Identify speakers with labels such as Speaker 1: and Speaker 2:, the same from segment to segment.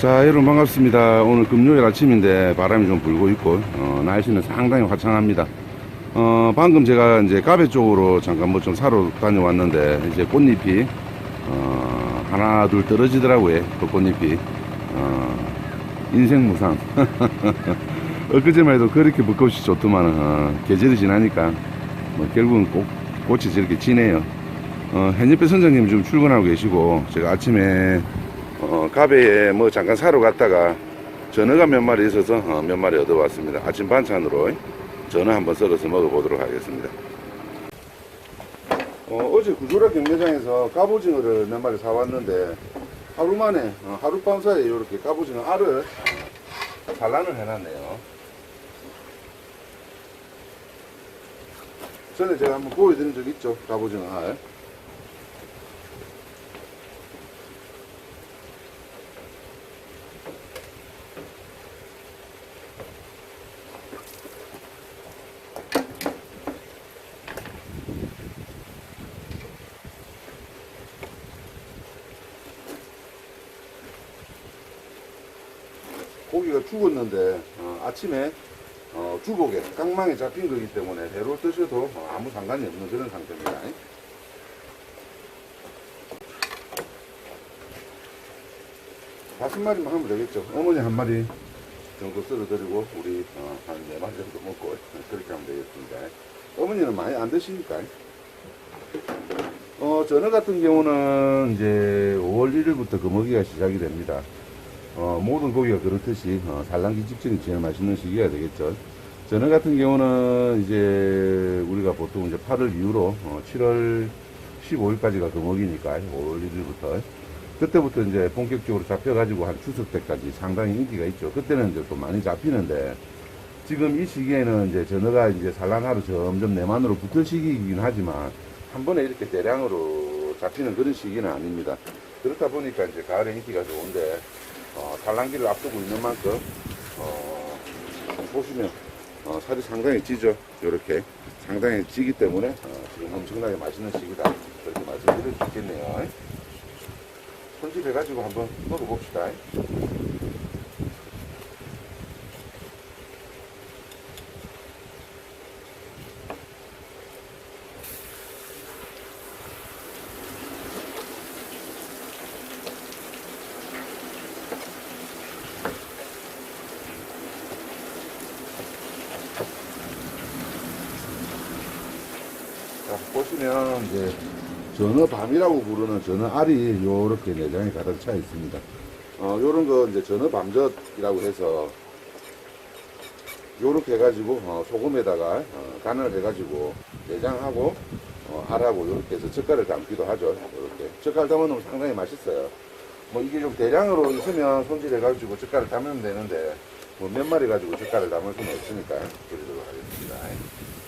Speaker 1: 자 여러분 반갑습니다. 오늘 금요일 아침인데 바람이 좀 불고 있고 어, 날씨는 상당히 화창합니다. 어, 방금 제가 이제 가베 쪽으로 잠깐 뭐 좀 사러 다녀왔는데 이제 꽃잎이 어, 하나 둘 떨어지더라고요 그 꽃잎이. 어, 인생 무상. 엊그제만 해도 그렇게 벚꽃이 좋더만 어, 계절이 지나니까 뭐 결국은 꽃, 꽃이 저렇게 지네요. 어, 현옆에 선장님 지금 출근하고 계시고 제가 아침에 어, 가베에 뭐 잠깐 사러 갔다가 전어가 몇 마리 있어서 어, 몇 마리 얻어왔습니다. 아침 반찬으로 전어 한번 썰어서 먹어보도록 하겠습니다. 어, 제 구조라 경매장에서 갑오징어를 몇 마리 사왔는데 하루 만에 어, 하룻밤 사이에 이렇게 갑오징어 알을 산란을 해놨네요. 전에 제가 한번 보여드린 적 있죠? 갑오징어 알. 고기가 죽었는데 어, 아침에 어, 주걱에 깡망에 잡힌 거기 때문에 배로 드셔도 어, 아무 상관이 없는 그런 상태입니다. 다섯 마리만 하면 되겠죠. 어머니 한 마리 정도 썰어드리고 우리 어, 한네 마리 정도 먹고 그렇게 하면 되겠습니다. 어머니는 많이 안 드시니까. 어, 전어 같은 경우는 이제 5월 1일부터 금어기가 시작이 됩니다. 어, 모든 고기가 그렇듯이 어, 산란기 직전이 제일 맛있는 시기가 되겠죠. 전어 같은 경우는 이제 우리가 보통 이제 8월 이후로 어, 7월 15일까지가 금어기니까 5월 1일부터 그때부터 이제 본격적으로 잡혀가지고 한 추석 때까지 상당히 인기가 있죠. 그때는 이제 또 많이 잡히는데 지금 이 시기에는 이제 전어가 이제 산란하러 점점 내만으로 붙을 시기이긴 하지만 한 번에 이렇게 대량으로 잡히는 그런 시기는 아닙니다. 그렇다 보니까 이제 가을에 인기가 좋은데 어, 산란기를 앞두고 있는 만큼 어, 보시면 어, 살이 상당히 찌죠. 이렇게 상당히 찌기 때문에 어, 지금 엄청나게 맛있는 시기다. 그렇게 말씀드릴 수 있겠네요. 손질해가지고 한번 먹어봅시다. 자, 보시면 이제 전어 밤이라고 부르는 전어 알이 요렇게 내장에 가득 차 있습니다. 어, 요런 거 이제 전어 밤젓이라고 해서 요렇게 해가지고 어, 소금에다가 어, 간을 해가지고 내장하고 어, 알하고 요렇게 해서 젓갈을 담기도 하죠. 요렇게 젓갈 담아놓으면 상당히 맛있어요. 뭐 이게 좀 대량으로 있으면 손질해가지고 젓갈을 담으면 되는데 뭐 몇 마리 가지고 젓갈을 담을 수는 없으니까 그러도록 하겠습니다.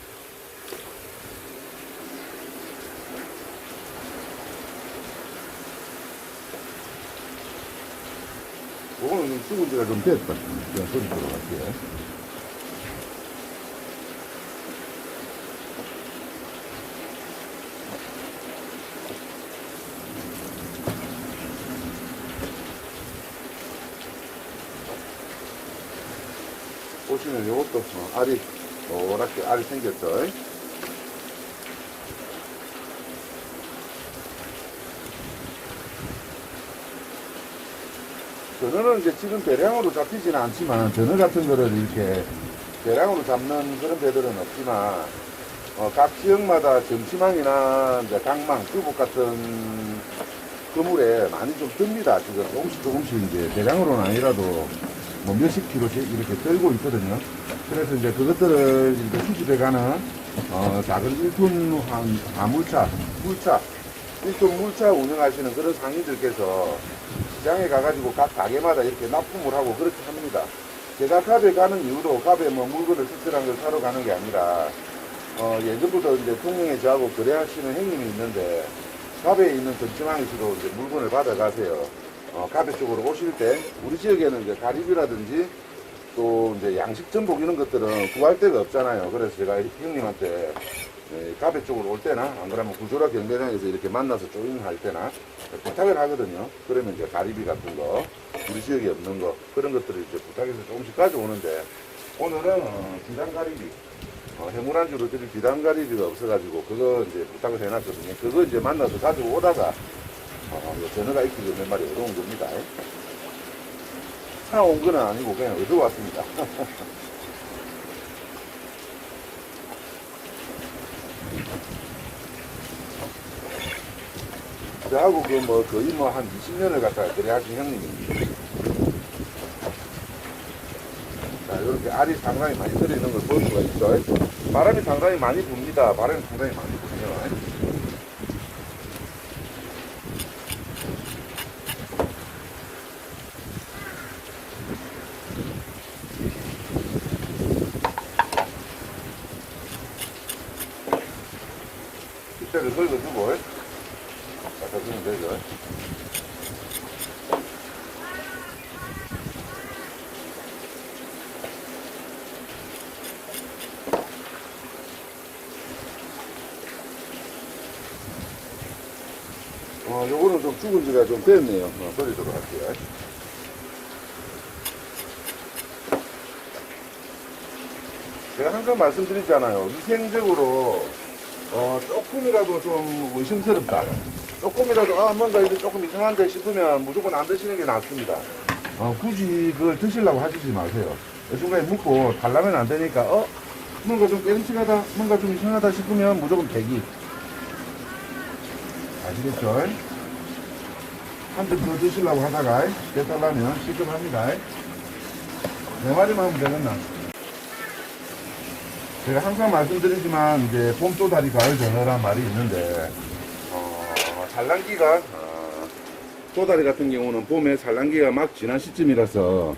Speaker 1: 그거는 좀 죽은 지가 좀 됐다. 그냥 소리 들어갈게요. 보시면 요것도 어, 알이 노랗게 알이 생겼죠. 전어는 이제 지금 대량으로 잡히지는 않지만 전어 같은 거를 이렇게 대량으로 잡는 그런 배들은 없지만 어, 각 지역마다 점치망이나 이제 강망, 주복 같은 그물에 많이 좀 뜹니다. 지금 조금씩 조금씩 이제 대량으로는 아니라도 뭐 몇십 킬로씩 이렇게 떨고 있거든요. 그래서 이제 그것들을 이렇게 수집해가는 어, 작은 1톤 한 화물차, 물차, 1톤 물차 운영하시는 그런 상인들께서 시장에 가가지고 각 가게마다 이렇게 납품을 하고 그렇게 합니다. 제가 갑에 가는 이유도 갑에 뭐 물건을 특별한 걸 사러 가는 게 아니라 어, 예전부터 이제 통영에 저하고 거래하시는 형님이 있는데 갑에 있는 전치망이시로 이제 물건을 받아가세요. 어, 갑에 쪽으로 오실 때 우리 지역에는 이제 가리비라든지 또 이제 양식 전복 이런 것들은 구할 데가 없잖아요. 그래서 제가 형님한테 예, 가베 쪽으로 올 때나 안 그러면 구조라 경매장에서 이렇게 만나서 조인할 때나 부탁을 하거든요. 그러면 이제 가리비 같은 거 우리 지역에 없는 거 그런 것들을 이제 부탁해서 조금씩 가져오는데 오늘은 어, 비단 가리비 어, 해물안주로 드릴 비단 가리비가 없어가지고 그거 이제 부탁을 해놨거든요. 그거 이제 만나서 가져오다가 어, 요 전어가 있기로 몇 마리 얻어온 겁니다. 사온 건 아니고 그냥 얻어왔습니다. 저하고 그 뭐 거의 뭐 한 20년을 갖다가 그래 하신 형님입니다. 자, 이렇게 알이 상당히 많이 들어있는 걸 볼 수가 있죠. 바람이 상당히 많이 붑니다. 바람이 상당히 많이 불어요. 이때를 긁어주고, 주면 되죠. 어, 요거는 좀 죽은 지가 좀 됐네요. 어, 버리도록 할게요. 제가 항상 말씀드리잖아요. 위생적으로, 어, 조금이라도 좀 의심스럽다. 조금이라도, 아, 뭔가 이게 조금 이상한데 싶으면 무조건 안 드시는 게 낫습니다. 어, 굳이 그걸 드시려고 하시지 마세요. 이 순간에 묻고 달라면 안 되니까, 어, 뭔가 좀 깨름직하다, 뭔가 좀 이상하다 싶으면 무조건 대기. 아시겠죠? 한점더 드시려고 하다가 깨달라면 시급합니다. 네 마리만 하면 되겠나? 제가 항상 말씀드리지만 이제 봄 또다리 가을 전어란 말이 있는데 어, 산란기가 어, 또다리 같은 경우는 봄에 산란기가 막 지난 시점이라서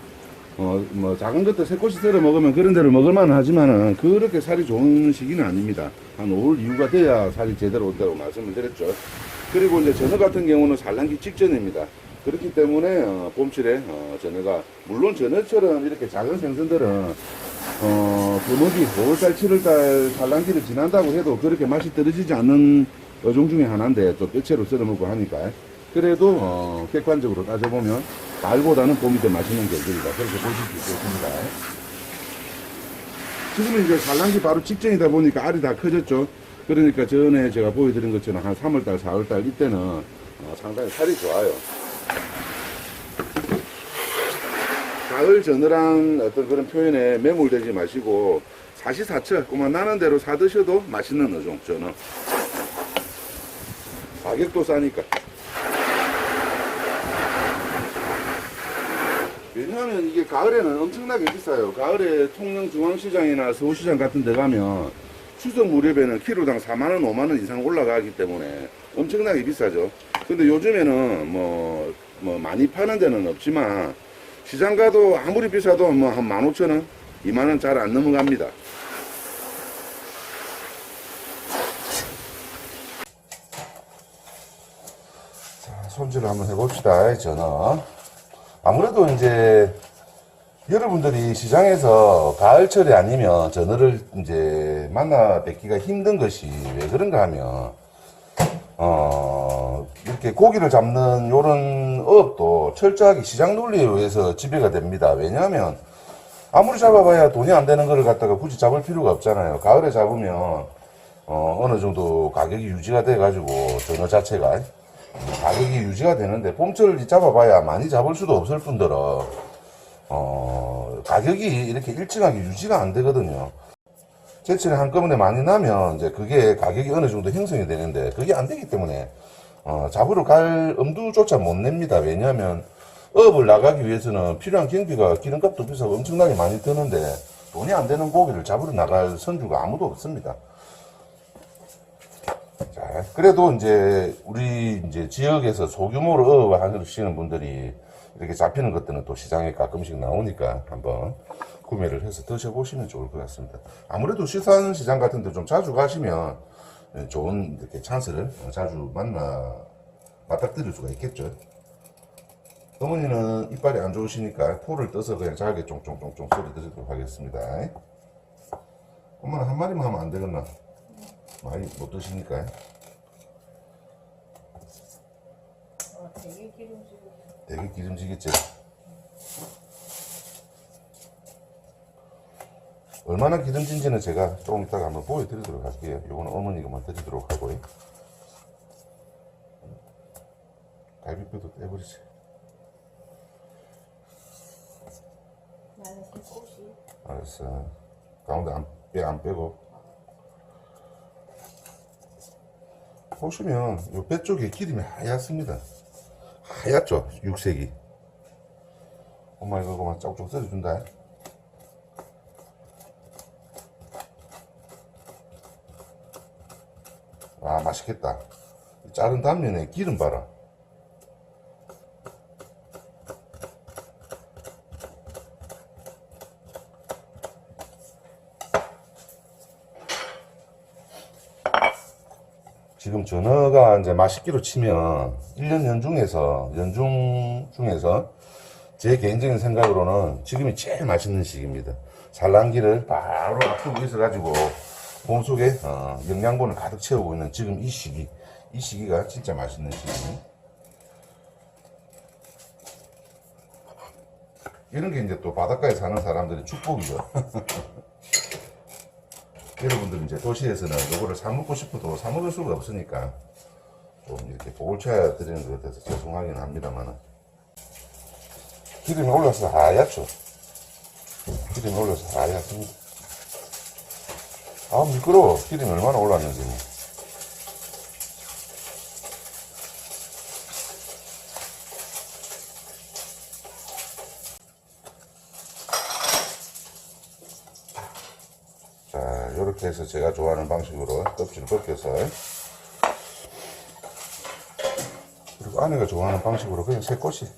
Speaker 1: 어, 뭐 작은 것도 새꼬시 썰어 먹으면 그런 대로 먹을만 하지만은 그렇게 살이 좋은 시기는 아닙니다. 한 5월 이후가 돼야 살이 제대로 온다고 말씀을 드렸죠. 그리고 이제 전어 같은 경우는 산란기 직전입니다. 그렇기 때문에 어, 봄철에 어, 전어가 물론 전어처럼 이렇게 작은 생선들은 어, 금어기 5월달 7월달 산란기를 지난다고 해도 그렇게 맛이 떨어지지 않는 어종 중에 하나인데 또 뼈채로 썰어 먹고 하니까 그래도 어, 객관적으로 따져보면 가을보다는 봄이 더 맛있는 계절이다 그렇게 보실 수 있겠습니다. 지금은 이제 산란기 바로 직전이다 보니까 알이 다 커졌죠. 그러니까 전에 제가 보여드린 것처럼 한 3월달, 4월달 이때는 어, 상당히 살이 좋아요. 가을 전어란 어떤 그런 표현에 매몰되지 마시고 사시사철 꼬마 나는 대로 사 드셔도 맛있는 어종 전어. 가격도 싸니까. 왜냐하면 이게 가을에는 엄청나게 비싸요. 가을에 통영 중앙시장이나 서울시장 같은 데 가면 추석 무렵에는 키로당 4만원, 5만원 이상 올라가기 때문에 엄청나게 비싸죠. 근데 요즘에는 뭐, 뭐 많이 파는 데는 없지만 시장 가도 아무리 비싸도 뭐 한 15,000원, 2만원 잘 안 넘어갑니다. 자, 손질을 한번 해봅시다, 전어. 아무래도 이제 여러분들이 시장에서 가을철이 아니면 전어를 이제 만나 뵙기가 힘든 것이 왜 그런가 하면 어 이렇게 고기를 잡는 요런 어업도 철저하게 시장 논리에 의해서 지배가 됩니다. 왜냐하면 아무리 잡아봐야 돈이 안 되는 거를 갖다가 굳이 잡을 필요가 없잖아요. 가을에 잡으면 어, 어느 정도 가격이 유지가 돼가지고 전어 자체가 가격이 유지가 되는데 봄철 잡아봐야 많이 잡을 수도 없을 뿐더러 어, 가격이 이렇게 일정하게 유지가 안 되거든요. 제철에 한꺼번에 많이 나면 이제 그게 가격이 어느 정도 형성이 되는데 그게 안 되기 때문에 어, 잡으러 갈 엄두조차 못 냅니다. 왜냐하면 어업을 나가기 위해서는 필요한 경비가 기름값도 비싸고 엄청나게 많이 드는데 돈이 안 되는 고기를 잡으러 나갈 선주가 아무도 없습니다. 자, 그래도 이제 우리 이제 지역에서 소규모로 어업을 하시는 분들이 이렇게 잡히는 것들은 또 시장에 가끔씩 나오니까 한번 구매를 해서 드셔보시면 좋을 것 같습니다. 아무래도 시산 시장 같은 데 좀 자주 가시면 좋은 이렇게 찬스를 자주 만나 맞닥뜨릴 수가 있겠죠. 어머니는 이빨이 안 좋으시니까 포를 떠서 그냥 잘게 쫑쫑쫑쫑 소리 드시도록 하겠습니다. 엄마는 한 마리만 하면 안 되겠나? 많이 못 드시니까.
Speaker 2: 어, 되게
Speaker 1: 기름지겠지. 얼마나 기름진지는 제가 조금 이따가 한번 보여드리도록 할게요. 요거는 어머니가 만 드리도록 하고요. 갈비뼈도 떼버리세요. 알았어. 가운데 안, 빼, 안 빼고. 보시면 요배 쪽에 기름이 하얗습니다. 하얗죠? 육색이. 엄마 이거 그만 쪽쪽 썰어준다. 아 맛있겠다. 자른 단면에 기름 봐라. 지금 전어가 이제 맛있기로 치면 1년 연중에서 연중 중에서 제 개인적인 생각으로는 지금이 제일 맛있는 시기입니다. 산란기를 바로 앞두고 있어가지고 몸속에 어, 영양분을 가득 채우고 있는 지금 이 시기 이 시기가 진짜 맛있는 시기. 이런 게 이제 또 바닷가에 사는 사람들의 축복이죠. 여러분들 이제 도시에서는 이거를 사 먹고 싶어도 사 먹을 수가 없으니까 좀 이렇게 쳐야 드리는 것 같아서 죄송하긴 합니다만은 기름이 올라서 하얗죠. 기름이 올라서 하얗습니다. 아 미끄러워. 기름이 얼마나 올랐는지. 뭐. 자, 이렇게 해서 제가 좋아하는 방식으로 껍질을 벗겨서 그리고 아내가 좋아하는 방식으로 그냥 새꽃이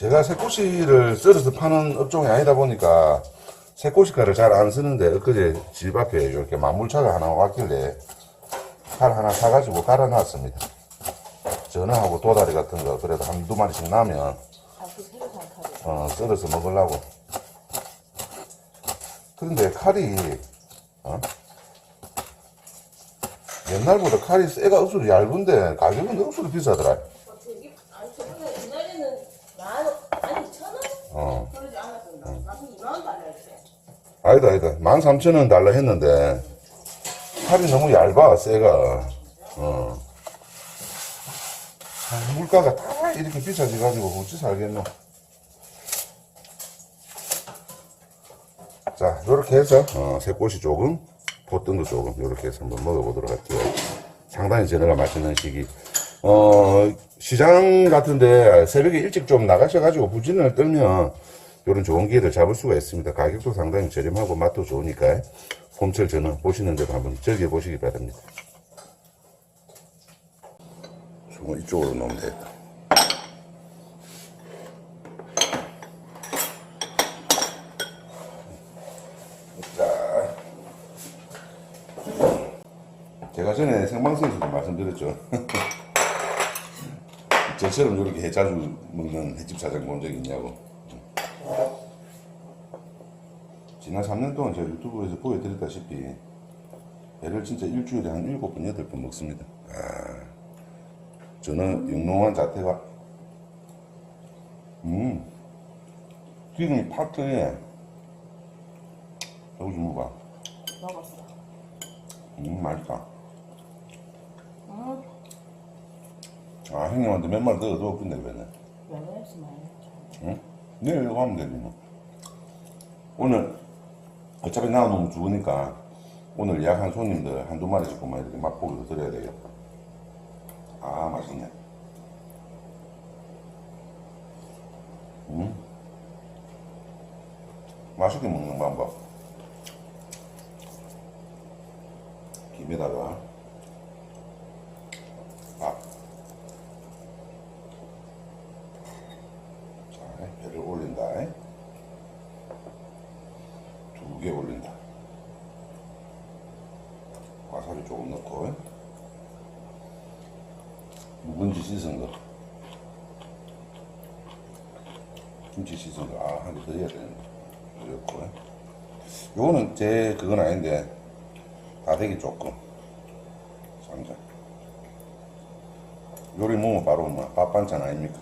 Speaker 1: 제가 새꼬시를 썰어서 파는 업종이 아니다 보니까 새꼬시가를 잘 안 쓰는데 엊그제 집 앞에 이렇게 만물차가 하나 왔길래 칼 하나 사가지고 갈아놨습니다. 전어하고 도다리 같은 거 그래도 한두 마리씩 나면 어, 썰어서 먹으려고. 그런데 칼이 어? 옛날보다 칼이 쇠가 억수로 얇은데 가격은 억수로 비싸더라.
Speaker 2: 어, 되게 아니 저번에 옛날에는 만 아니 천 원?
Speaker 1: 어.
Speaker 2: 달라 했어.
Speaker 1: 아니다, 아니다. 13,000원 달라 했는데, 칼이 너무 얇아, 쇠가. 어. 아, 물가가 다 이렇게 비싸져가지고, 어찌 살겠노. 자, 요렇게 해서, 어, 새꽃이 조금, 보등도 조금, 요렇게 해서 한번 먹어보도록 할게요. 상당히 전어가 맛있는 시기. 어, 시장 같은데 새벽에 일찍 좀 나가셔가지고 부진을 떨면 이런 좋은 기회를 잡을 수가 있습니다. 가격도 상당히 저렴하고 맛도 좋으니까 봄철 전어 보시는 대로 한번 즐겨보시기 바랍니다. 이쪽으로 놓으면 되겠다. 자, 제가 전에 생방송에서도 말씀드렸죠. 저처럼 이렇게 해 자주 먹는 횟집 사장 본적 있냐고. 지난 3년 동안 제가 유튜브에서 보여드렸다시피 배를 진짜 일주일에 한 7번, 8번 먹습니다. 아, 저는 영롱한 자태가 음 기름이 파트에 여기 좀 먹어봐.
Speaker 2: 먹었어.
Speaker 1: 음 맛있다. 아 형님한테 몇 마리 더 끝내 그랬네.
Speaker 2: 면허없이 많이 먹자.
Speaker 1: 응? 내일 이거 하면 되지 뭐. 오늘 어차피 나 너무 죽으니까 오늘 예약한 손님들 한두 마리씩만 이렇게 맛보기로 드려야 되겠다. 아 맛있네. 음. 맛있게 먹는 방법. 김에다가 밥. 자, 배를 올린다. 두 개 올린다. 와사비 조금 넣고 묵은지 씻은 거 김치 씻은 거 아 한 개 더 해야 되는데 넣고 요거는 제 그건 아닌데 다대기 조금. 쌈장. 요리 먹으면 바로 뭐 밥 반찬 아닙니까?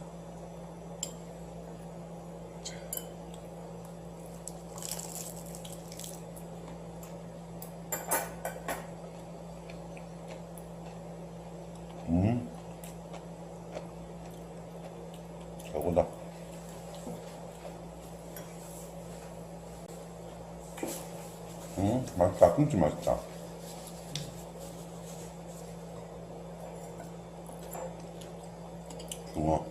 Speaker 1: 음. 최고다. 음, 김치 맛있다. 중어.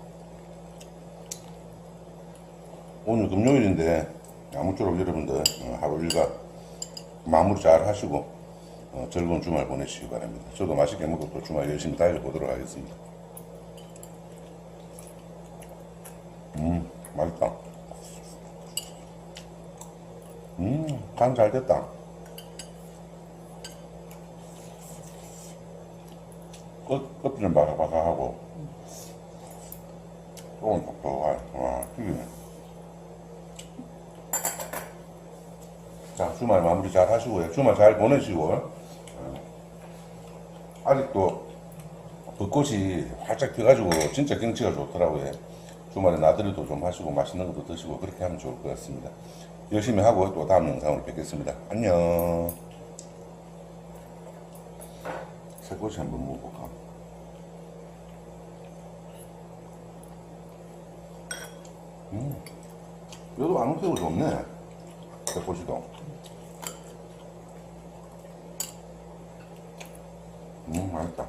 Speaker 1: 오늘 금요일인데, 아무쪼록 여러분들 어, 하루 일과 마무리 잘 하시고, 어, 즐거운 주말 보내시기 바랍니다. 저도 맛있게 먹고 또 주말 열심히 달려보도록 하겠습니다. 음, 맛있다. 음, 간 잘 됐다. 끝, 끝좀 바삭바삭하고, 조금 톡톡하고, 와, 튀기네. 자, 주말 마무리 잘 하시고요. 주말 잘 보내시고, 어, 아직도 벚꽃이 활짝 펴가지고 진짜 경치가 좋더라고요. 주말에 나들이도 좀 하시고 맛있는 것도 드시고 그렇게 하면 좋을 것 같습니다. 열심히 하고 또 다음 영상으로 뵙겠습니다. 안녕. 새꼬시 한번 먹어볼까? 음, 여도 안새우 좋네. 새꼬시도. 음, 맛있다.